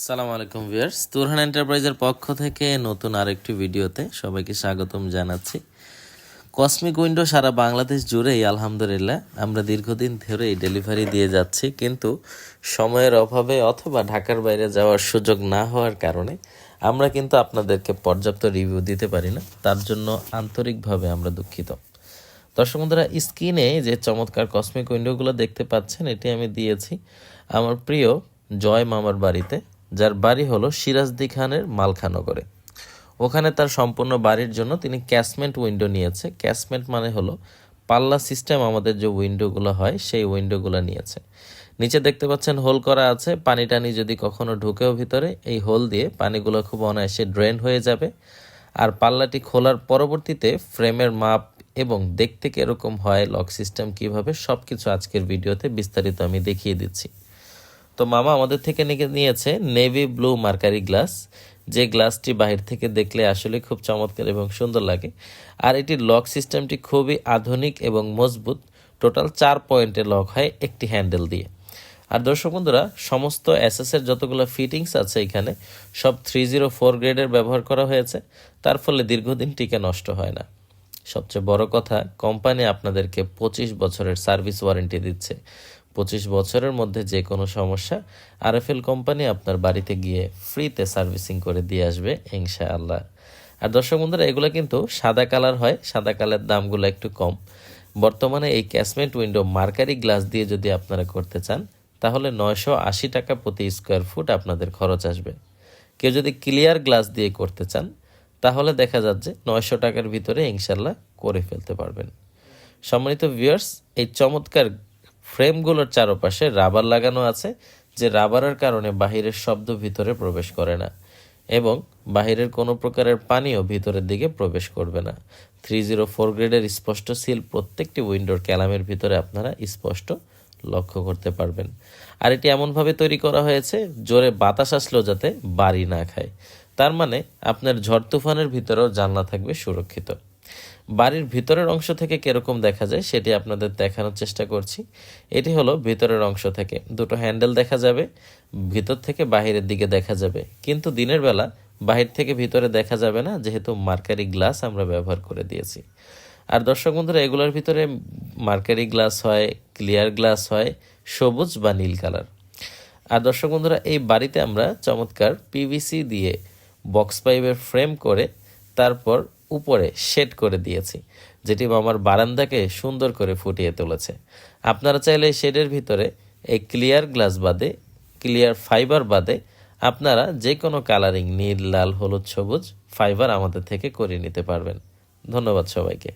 আসসালামু আলাইকুম ভিউয়ার্স। তুরহান এন্টারপ্রাইজের পক্ষ থেকে নতুন আরেকটি ভিডিওতে সবাইকে স্বাগতম জানাচ্ছি। কসমিক উইন্ডো সারা বাংলাদেশ জুড়েই আলহামদুলিল্লাহ, আমরা দীর্ঘদিন ধরে এই ডেলিভারি দিয়ে যাচ্ছি, কিন্তু সময়ের অভাবে অথবা ঢাকার বাইরে যাওয়ার সুযোগ না হওয়ার কারণে আমরা কিন্তু আপনাদেরকে পর্যাপ্ত রিভিউ দিতে পারি না। তার জন্য আন্তরিকভাবে আমরা দুঃখিত। দর্শক বন্ধুরা, স্ক্রিনে যে চমৎকার কসমিক উইন্ডোগুলো দেখতে পাচ্ছেন, এটি আমি দিয়েছি আমার প্রিয় জয় মামার বাড়িতে। যার বাড়ি হলো সিরাজদি খানের মালখানগরে। ওখানে তার সম্পূর্ণ বাড়ির জন্য তিনি ক্যাশমেন্ট উইন্ডো নিয়েছে। ক্যাশমেন্ট মানে হলো পাল্লা সিস্টেম আমাদের যে উইন্ডোগুলো হয়, সেই উইন্ডোগুলো নিয়েছে। নিচে দেখতে পাচ্ছেন হোল করা আছে। পানি টানি যদি কখনো ঢুকেও ভিতরে, এই হোল দিয়ে পানিগুলো খুব অনায়াসে ড্রেন হয়ে যাবে। আর পাল্লাটি খোলার পরবর্তীতে ফ্রেমের মাপ এবং দেখতে কীরকম হয়, লক সিস্টেম কীভাবে সব কিছু আজকের ভিডিওতে বিস্তারিত আমি দেখিয়ে দিচ্ছি। তো মামা আমাদের থেকে নিয়েছে নেভি ব্লু মার্কারি গ্লাস। যে গ্লাসটি বাহির থেকে দেখলে আসলে খুব চমৎকার এবং সুন্দর লাগে। আর এটির লক সিস্টেমটি খুবই আধুনিক এবং মজবুত। টোটাল চার পয়েন্টে লক হয় একটি হ্যান্ডেল দিয়ে। আর দর্শক বন্ধুরা, সমস্ত এসএসের যতগুলো ফিটিংস আছে এখানে, সব থ্রি জিরো ফোর গ্রেডের ব্যবহার করা হয়েছে। তার ফলে দীর্ঘদিন টিকে নষ্ট হয় না। সবচেয়ে বড় কথা, কোম্পানি আপনাদেরকে পঁচিশ বছরের সার্ভিস ওয়ারেন্টি দিচ্ছে। পঁচিশ বছরের মধ্যে যে কোনো সমস্যা, আরএফএল কোম্পানি আপনার বাড়িতে গিয়ে ফ্রিতে সার্ভিসিং করে দিয়ে আসবে, ইনশাআল্লাহ। আর দর্শক বন্ধুরা, এগুলো কিন্তু সাদা কালার হয়, সাদা কালার দামগুলো একটু কম। বর্তমানে এই ক্যাশমেন্ট উইন্ডো মার্কারি গ্লাস দিয়ে যদি আপনারা করতে চান, তাহলে নয়শো আশি টাকা প্রতি স্কোয়ার ফুট আপনাদের খরচ আসবে। কেউ যদি ক্লিয়ার গ্লাস দিয়ে করতে চান, তাহলে দেখা যাচ্ছে নয়শো টাকার ভিতরে ইনশাল্লাহ করে ফেলতে পারবেন। সম্মানিত ভিউয়ার্স, এই চমৎকার ফ্রেমগুলোর চারপাশে রাবার লাগানো আছে, যে রাবারের কারণে বাহিরের শব্দ ভিতরে প্রবেশ করে না এবং বাহিরের কোনো প্রকারের পানিও ভিতরের দিকে প্রবেশ করবে না। থ্রি জিরো ফোর গ্রেডের স্পষ্ট সিল প্রত্যেকটি উইন্ডোর ক্যালামের ভিতরে আপনারা স্পষ্ট লক্ষ্য করতে পারবেন। আর এটি এমনভাবে তৈরি করা হয়েছে, জোরে বাতাস আসলেও যাতে বাড়ি না খায়। তার মানে আপনার ঝড় তুফানের ভিতরেও জানলা থাকবে সুরক্ষিত। বাড়ির ভিতরের অংশ থেকে কীরকম দেখা যায় সেটি আপনাদের দেখানোর চেষ্টা করছি। এটি হলো ভিতরের অংশ থেকে। দুটো হ্যান্ডেল দেখা যাবে, ভিতর থেকে বাহিরের দিকে দেখা যাবে। কিন্তু দিনের বেলা বাহির থেকে ভিতরে দেখা যাবে না, যেহেতু মার্কারি গ্লাস আমরা ব্যবহার করে দিয়েছি। আর দর্শক বন্ধুরা, এগুলোর ভিতরে মার্কারি গ্লাস হয়, ক্লিয়ার গ্লাস হয়, সবুজ বা নীল কালার। আর দর্শক বন্ধুরা, এই বাড়িতে আমরা চমৎকার পিভিসি দিয়ে বক্স পাইপের ফ্রেম করে তারপর উপরে শেড করে দিয়েছি, যেটি আমার বারান্দাকে সুন্দর করে ফুটিয়ে তুলেছে। আপনারা চাইলে শেডের ভিতরে এই ক্লিয়ার গ্লাস বাদে, ক্লিয়ার ফাইবার বাদে আপনারা যে কোনো কালারিং নীল, লাল, হলুদ, সবুজ ফাইবার আমাদের থেকে করে নিতে পারবেন। ধন্যবাদ সবাইকে।